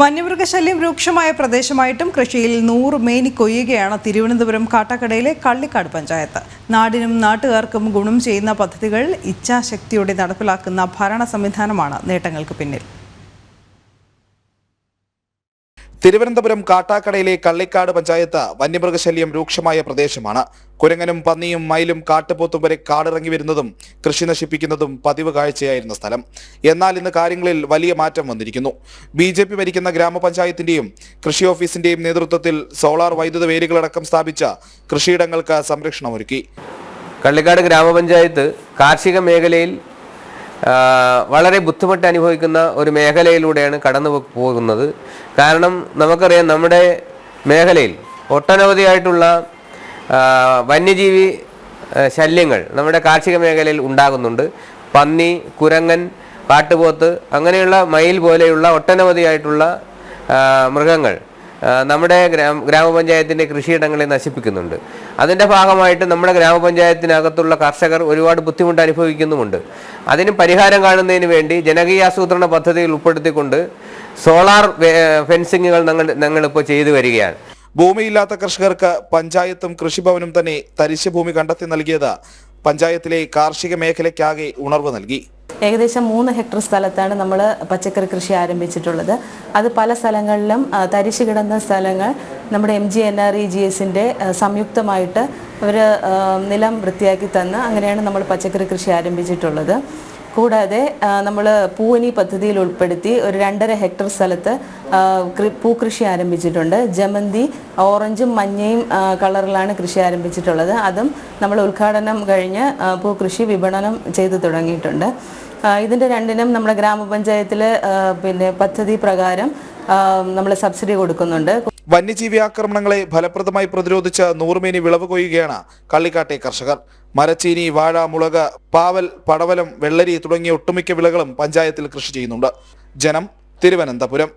വന്യമൃഗശല്യം രൂക്ഷമായ പ്രദേശമായിട്ടും കൃഷിയിൽ നൂറ് മേനി കൊയ്യുകയാണ് തിരുവനന്തപുരം കാട്ടാക്കടയിലെ കള്ളിക്കാട് പഞ്ചായത്ത്. നാടിനും നാട്ടുകാർക്കും ഗുണം ചെയ്യുന്ന പദ്ധതികൾ ഇച്ഛാശക്തിയോടെ നടപ്പിലാക്കുന്ന ഭരണ സംവിധാനമാണ് നേട്ടങ്ങൾക്ക് പിന്നിൽ. തിരുവനന്തപുരം കാട്ടാക്കടയിലെ കള്ളിക്കാട് പഞ്ചായത്ത് വന്യമൃഗശല്യം രൂക്ഷമായ പ്രദേശമാണ്. കുരങ്ങനും പന്നിയും മയിലും കാട്ടുപോത്തും വരെ കാടിറങ്ങി വരുന്നതും കൃഷി നശിപ്പിക്കുന്നതും പതിവ് കാഴ്ചയായിരുന്ന സ്ഥലം. എന്നാൽ ഇന്ന് കാര്യങ്ങളിൽ വലിയ മാറ്റം വന്നിരിക്കുന്നു. ബി ജെ പി ഭരിക്കുന്ന ഗ്രാമപഞ്ചായത്തിന്റെയും കൃഷി ഓഫീസിന്റെയും നേതൃത്വത്തിൽ സോളാർ വൈദ്യുത വേലികളടക്കം സ്ഥാപിച്ച കൃഷിയിടങ്ങൾക്ക് സംരക്ഷണമൊരുക്കി. കള്ളിക്കാട് ഗ്രാമപഞ്ചായത്ത് കാർഷിക മേഖലയിൽ വളരെ ബുദ്ധിമുട്ട് അനുഭവിക്കുന്ന ഒരു മേഖലയിലൂടെയാണ് കടന്നു പോകുന്നത്. കാരണം നമുക്കറിയാം നമ്മുടെ മേഖലയിൽ ഒട്ടനവധിയായിട്ടുള്ള വന്യജീവി ശല്യങ്ങൾ നമ്മുടെ കാർഷിക മേഖലയിൽ ഉണ്ടാകുന്നുണ്ട്. പന്നി കുരങ്ങൻ കാട്ടുപോത്ത് അങ്ങനെയുള്ള മയിൽ പോലെയുള്ള ഒട്ടനവധിയായിട്ടുള്ള മൃഗങ്ങൾ നമ്മുടെ ഗ്രാമ ഗ്രാമപഞ്ചായത്തിന്റെ കൃഷിയിടങ്ങളെ നശിപ്പിക്കുന്നുണ്ട്. അതിന്റെ ഭാഗമായിട്ട് നമ്മുടെ ഗ്രാമപഞ്ചായത്തിനകത്തുള്ള കർഷകർ ഒരുപാട് ബുദ്ധിമുട്ട് അനുഭവിക്കുന്നുമുണ്ട്. അതിന് പരിഹാരം കാണുന്നതിന് വേണ്ടി ജനകീയാസൂത്രണ പദ്ധതിയിൽ ഉൾപ്പെടുത്തിക്കൊണ്ട് സോളാർ ഫെൻസിങ്ങുകൾ ഞങ്ങൾ ഞങ്ങളിപ്പോൾ ചെയ്തു വരികയാണ്. ഭൂമിയില്ലാത്ത കർഷകർക്ക് പഞ്ചായത്തും കൃഷിഭവനും തന്നെ തരിശ് ഭൂമി കണ്ടെത്തി നൽകിയത് പഞ്ചായത്തിലെ കാർഷിക മേഖലയ്ക്കാകെ ഉണർവ് നൽകി. ഏകദേശം മൂന്ന് ഹെക്ടർ സ്ഥലത്താണ് നമ്മൾ പച്ചക്കറി കൃഷി ആരംഭിച്ചിട്ടുള്ളത്. അത് പല സ്ഥലങ്ങളിലും തരിശു കിടന്ന സ്ഥലങ്ങൾ നമ്മുടെ M G N R E G എസിന്റെ സംയുക്തമായിട്ട് അവർ നിലം വൃത്തിയാക്കി തന്ന് അങ്ങനെയാണ് നമ്മൾ പച്ചക്കറി കൃഷി ആരംഭിച്ചിട്ടുള്ളത്. കൂടാതെ നമ്മൾ പൂവനി പദ്ധതിയിൽ ഉൾപ്പെടുത്തി ഒരു രണ്ടര ഹെക്ടർ സ്ഥലത്ത് പൂക്കൃഷി ആരംഭിച്ചിട്ടുണ്ട്. ജമന്തി ഓറഞ്ചും മഞ്ഞയും കളറിലാണ് കൃഷി ആരംഭിച്ചിട്ടുള്ളത്. അതും നമ്മൾ ഉദ്ഘാടനം കഴിഞ്ഞ് പൂക്കൃഷി വിപണനം ചെയ്തു തുടങ്ങിയിട്ടുണ്ട്. ഇതിന്റെ രണ്ടിനും നമ്മുടെ ഗ്രാമപഞ്ചായത്തിൽ പിന്നെ പദ്ധതി പ്രകാരം നമ്മൾ സബ്സിഡി കൊടുക്കുന്നുണ്ട്. വന്യജീവി ആക്രമണങ്ങളെ ഫലപ്രദമായി പ്രതിരോധിച്ച് നൂറുമേനി വിളവ് കൊയ്യുകയാണ് കള്ളിക്കാട്ടെ കർഷകർ. മരച്ചീനി വാഴ മുളക് പാവൽ പടവലം വെള്ളരി തുടങ്ങിയ ഒട്ടുമിക്ക വിളകളും പഞ്ചായത്തിൽ കൃഷി ചെയ്യുന്നുണ്ട്. ജനം തിരുവനന്തപുരം.